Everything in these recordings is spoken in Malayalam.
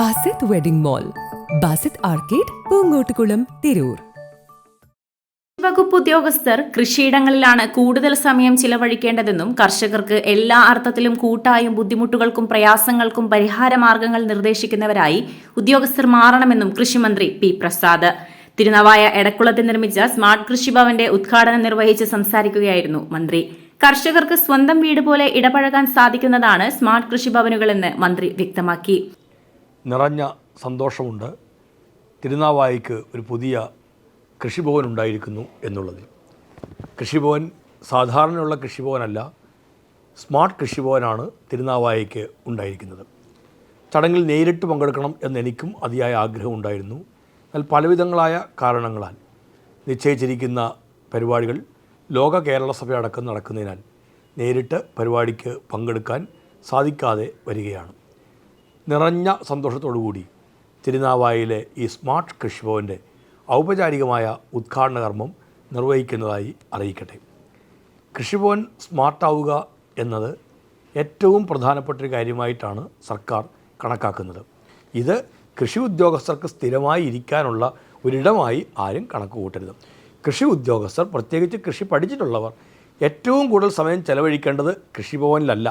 Basith wedding mall. Basith arcade Poongottukulam Tirur. വകുപ്പ് ഉദ്യോഗസ്ഥർ കൃഷിയിടങ്ങളിലാണ് കൂടുതൽ സമയം ചിലവഴിക്കേണ്ടതെന്നും കർഷകർക്ക് എല്ലാ അർത്ഥത്തിലും കൂട്ടായും ബുദ്ധിമുട്ടുകൾക്കും പ്രയാസങ്ങൾക്കും പരിഹാരമാർഗങ്ങൾ നിർദ്ദേശിക്കുന്നവരായി ഉദ്യോഗസ്ഥർ മാറണമെന്നും കൃഷിമന്ത്രി പി പ്രസാദ്. തിരുനവായ എടക്കുളത്ത് നിർമ്മിച്ച സ്മാർട്ട് കൃഷിഭവന്റെ ഉദ്ഘാടനം നിർവഹിച്ച് സംസാരിക്കുകയായിരുന്നു മന്ത്രി. കർഷകർക്ക് സ്വന്തം വീട് പോലെ ഇടപഴകാൻ സാധിക്കുന്നതാണ് സ്മാർട്ട് കൃഷിഭവനുകളെന്ന് മന്ത്രി വ്യക്തമാക്കി. നിറഞ്ഞ സന്തോഷമുണ്ട്. തിരുനാവായിക്ക് ഒരു പുതിയ കൃഷിഭവൻ ഉണ്ടായിരിക്കുന്നു എന്നുള്ളതിൽ. കൃഷിഭവൻ സാധാരണയുള്ള കൃഷിഭവനല്ല സ്മാർട്ട് കൃഷിഭവനാണ് തിരുനാവായിക്ക് ഉണ്ടായിരിക്കുന്നത്. ചടങ്ങിൽ നേരിട്ട് പങ്കെടുക്കണം എന്നെനിക്കും അതിയായ ആഗ്രഹമുണ്ടായിരുന്നു എന്നാൽ പലവിധങ്ങളായ കാരണങ്ങളാൽ നിശ്ചയിച്ചിരിക്കുന്ന പരിപാടികൾ ലോക കേരള സഭ അടക്കം നടക്കുന്നതിനാൽ നേരിട്ട് പരിപാടിക്ക് പങ്കെടുക്കാൻ സാധിക്കാതെ വരികയാണ്. നിറഞ്ഞ സന്തോഷത്തോടുകൂടി തിരുനാവായിലെ ഈ സ്മാർട്ട് കൃഷിഭവന്റെ ഔപചാരികമായ ഉദ്ഘാടന കർമ്മം നിർവഹിക്കുന്നതായി അറിയിക്കട്ടെ. കൃഷിഭവൻ സ്മാർട്ടാവുക എന്നത് ഏറ്റവും പ്രധാനപ്പെട്ട ഒരു കാര്യമായിട്ടാണ് സർക്കാർ കണക്കാക്കുന്നത്. ഇത് കൃഷി ഉദ്യോഗസ്ഥർക്ക് സ്ഥിരമായി ഇരിക്കാനുള്ള ഒരിടമായി ആരും കണക്ക് കൂട്ടരുത് കൃഷി ഉദ്യോഗസ്ഥർ പ്രത്യേകിച്ച് കൃഷി പഠിച്ചിട്ടുള്ളവർ ഏറ്റവും കൂടുതൽ സമയം ചെലവഴിക്കേണ്ടത് കൃഷിഭവനിലല്ല.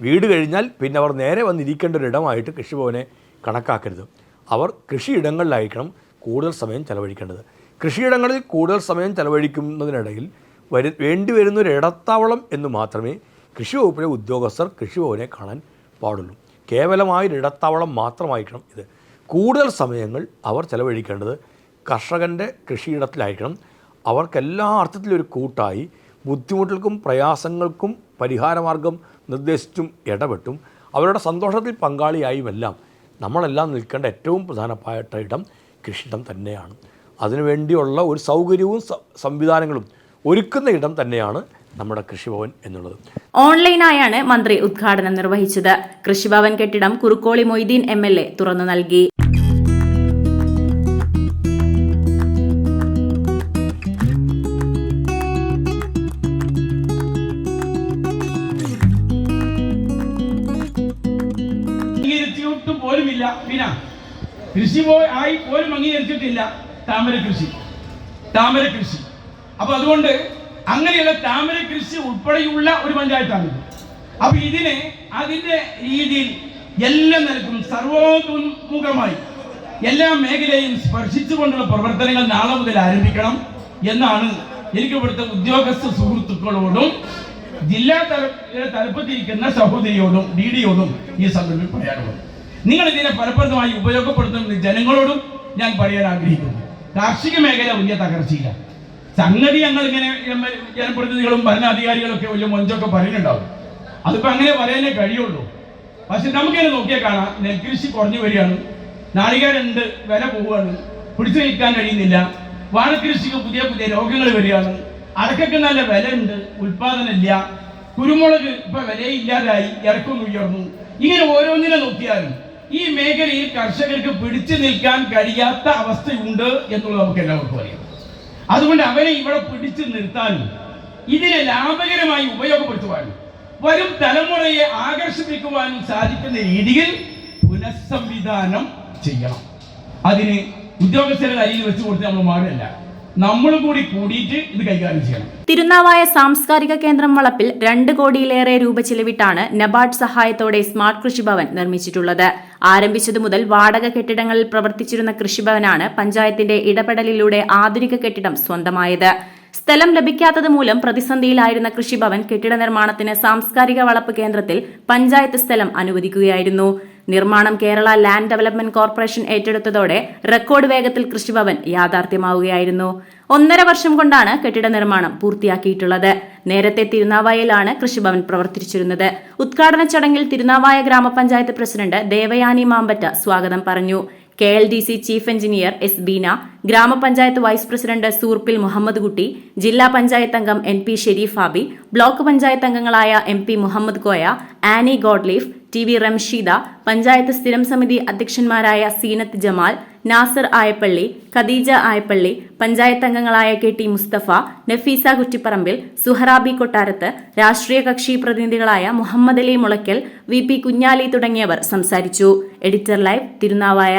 വീട് കഴിഞ്ഞാൽ പിന്നെ അവർ നേരെ വന്നിരിക്കേണ്ട ഒരിടമായിട്ട് കൃഷിഭവനെ കണക്കാക്കരുത്. അവർ കൃഷിയിടങ്ങളിലായിരിക്കണം കൂടുതൽ സമയം ചെലവഴിക്കേണ്ടത്. കൃഷിയിടങ്ങളിൽ കൂടുതൽ സമയം ചെലവഴിക്കുന്നതിനിടയിൽ വരു വേണ്ടി വരുന്ന ഒരു ഇടത്താവളം എന്ന് മാത്രമേ കൃഷി വകുപ്പിലെ ഉദ്യോഗസ്ഥർ കൃഷിഭവനെ കാണാൻ പാടുള്ളൂ. കേവലമായൊരു ഇടത്താവളം മാത്രമായിരിക്കണം ഇത്. കൂടുതൽ സമയങ്ങൾ അവർ ചെലവഴിക്കേണ്ടത് കർഷകന്റെ കൃഷിയിടത്തിലായിരിക്കണം. അവർക്കെല്ലാ അർത്ഥത്തിലൊരു കൂട്ടായി ബുദ്ധിമുട്ടുകൾക്കും പ്രയാസങ്ങൾക്കും പരിഹാരമാർഗം നിർദ്ദേശിച്ചും ഇടപെട്ടും അവരുടെ സന്തോഷത്തിൽ പങ്കാളിയായുമെല്ലാം നമ്മളെല്ലാം നിൽക്കേണ്ട ഏറ്റവും പ്രധാനപ്പെട്ട ഇടം കൃഷിയിടം തന്നെയാണ്. അതിനുവേണ്ടിയുള്ള ഒരു സൗകര്യവും സംവിധാനങ്ങളും ഒരുക്കുന്ന ഇടം തന്നെയാണ് നമ്മുടെ കൃഷിഭവൻ എന്നുള്ളത്. ഓൺലൈനായാണ് മന്ത്രി ഉദ്ഘാടനം നിർവഹിച്ചത്. കൃഷിഭവൻ കെട്ടിടം Kurukkoli Moideen M L A തുറന്നു നൽകി. അംഗീകരിച്ചിട്ട് പോലുമില്ല. പിന്നെ കൃഷി പോയി ആയി പോലും അംഗീകരിച്ചിട്ടില്ല താമര കൃഷി. താമര കൃഷി. അപ്പൊ അതുകൊണ്ട് അങ്ങനെയുള്ള താമര കൃഷി ഉൾപ്പെടെയുള്ള ഒരു പഞ്ചായത്താണിത് അപ്പൊ ഇതിനെ അതിന്റെ രീതിയിൽ എല്ലാം നിലക്കും സർവോന്മുഖമായി എല്ലാ മേഖലയും സ്പർശിച്ചുകൊണ്ടുള്ള പ്രവർത്തനങ്ങൾ നാളെ മുതൽ ആരംഭിക്കണം എന്നാണ് എനിക്ക് ഇവിടുത്തെ ഉദ്യോഗസ്ഥ സുഹൃത്തുക്കളോടും ജില്ലാ തല തലപ്പത്തിരിക്കുന്ന സഹോദരിയോടും ഡി ഡിയോടും ഈ സന്ദർഭത്തിൽ പറയാനുള്ളത്. നിങ്ങൾ ഇതിനെ ഫലപ്രദമായി ഉപയോഗപ്പെടുത്തുന്ന ജനങ്ങളോടും ഞാൻ പറയാൻ ആഗ്രഹിക്കുന്നു. കാർഷിക മേഖല വലിയ തകർച്ചയില്ല സംഗതി ഞങ്ങൾ ഇങ്ങനെ ജനപ്രതിനിധികളും ഭരണാധികാരികളൊക്കെ വലിയ മൊഞ്ചൊക്കെ പറയുന്നുണ്ടാവും. അതിപ്പോ അങ്ങനെ പറയാനേ കഴിയുള്ളൂ. പക്ഷെ നമുക്കിങ്ങനെ നോക്കിയാൽ കാണാം നെൽകൃഷി കുറഞ്ഞു വരികയാണ്. നാളികേരുണ്ട് വില പോവുകയാണ്. പിടിച്ചു നിൽക്കാൻ കഴിയുന്നില്ല. വാഴക്കൃഷിക്ക് പുതിയ പുതിയ രോഗങ്ങൾ വരികയാണ്. അടക്കൊക്കെ നല്ല വില ഉണ്ട് ഉൽപാദനമില്ല കുരുമുളക് ഇപ്പൊ വിലയില്ലാതായി ഇറക്കം ഉയർന്നു. ഇങ്ങനെ ഓരോന്നിനെ നോക്കിയാലും ഈ മേഖലയിൽ കർഷകർക്ക് പിടിച്ചു നിൽക്കാൻ കഴിയാത്ത അവസ്ഥയുണ്ട് എന്നുള്ളത് നമുക്ക് എല്ലാവർക്കും അറിയാം. അതുകൊണ്ട് അവരെ ഇവിടെ പിടിച്ചു നിർത്താനും ഇതിനെ ലാഭകരമായി ഉപയോഗപ്പെടുത്തുവാനും വരും തലമുറയെ ആകർഷിപ്പിക്കുവാനും സാധിക്കുന്ന രീതിയിൽ പുനഃസംവിധാനം ചെയ്യണം. അതിന് ഉദ്യോഗസ്ഥരുടെ അരിയിൽ വെച്ച് കൊടുത്ത് നമ്മൾ മാറില്ല നമ്മളും കൂടി കൂടിയിട്ട് ഇത് കൈകാര്യം ചെയ്യണം. തിരുനാവായ സാംസ്കാരിക കേന്ദ്രം വളപ്പിൽ രണ്ട് കോടിയിലേറെ രൂപ ചിലവിട്ടാണ് നബാർഡ് സഹായത്തോടെ സ്മാർട്ട് കൃഷിഭവൻ നിർമ്മിച്ചിട്ടുള്ളത്. ആരംഭിച്ചതു മുതൽ വാടക കെട്ടിടങ്ങളിൽ പ്രവർത്തിച്ചിരുന്ന കൃഷിഭവനാണ് പഞ്ചായത്തിന്റെ ഇടപെടലിലൂടെ ആധുനിക കെട്ടിടം സ്വന്തമായത്. സ്ഥലം ലഭിക്കാത്തത് മൂലം പ്രതിസന്ധിയിലായിരുന്ന കൃഷിഭവൻ കെട്ടിട നിർമ്മാണത്തിന് സാംസ്കാരിക വളപ്പ് കേന്ദ്രത്തിൽ പഞ്ചായത്ത് സ്ഥലം അനുവദിക്കുകയായിരുന്നു. നിർമ്മാണം കേരള ലാൻഡ് ഡെവലപ്മെന്റ് കോർപ്പറേഷൻ ഏറ്റെടുത്തതോടെ റെക്കോർഡ് വേഗത്തിൽ കൃഷിഭവൻ യാഥാർത്ഥ്യമാവുകയായിരുന്നു. ഒന്നര വർഷം കൊണ്ടാണ് കെട്ടിട നിർമ്മാണം പൂർത്തിയാക്കിയിട്ടുള്ളത്. നേരത്തെ തിരുനാവായയിലാണ് കൃഷിഭവൻ പ്രവർത്തിച്ചിരുന്നത്. ഉദ്ഘാടന ചടങ്ങിൽ തിരുനാവായ ഗ്രാമപഞ്ചായത്ത് പ്രസിഡന്റ് ദേവയാനി മാമ്പറ്റ സ്വാഗതം പറഞ്ഞു. K L D C chief engineer S Beena gramapanchayat vice president Soorppil Muhammed Kutty ജില്ലാ പഞ്ചായത്ത് അംഗം N P Shareef Habi block panchayat അംഗങ്ങളായ M P Muhammed Koya Annie Godleaf T V Ramsheeda panchayat സ്ഥിരം സമിതി അധ്യക്ഷന്മാരായ സീനത്ത് ജമാൽ നാസർ ആയപ്പള്ളി ഖദീജ ആയപ്പള്ളി പഞ്ചായത്ത് അംഗങ്ങളായ കെ ടി മുസ്തഫ നഫീസ കുറ്റിപ്പറമ്പിൽ സുഹറാബി കൊട്ടാരത്ത് രാഷ്ട്രീയ കക്ഷി പ്രതിനിധികളായ മുഹമ്മദ് അലി മുളയ്ക്കൽ വി പി കുഞ്ഞാലി തുടങ്ങിയവർ സംസാരിച്ചു. Editor live Thirunavaya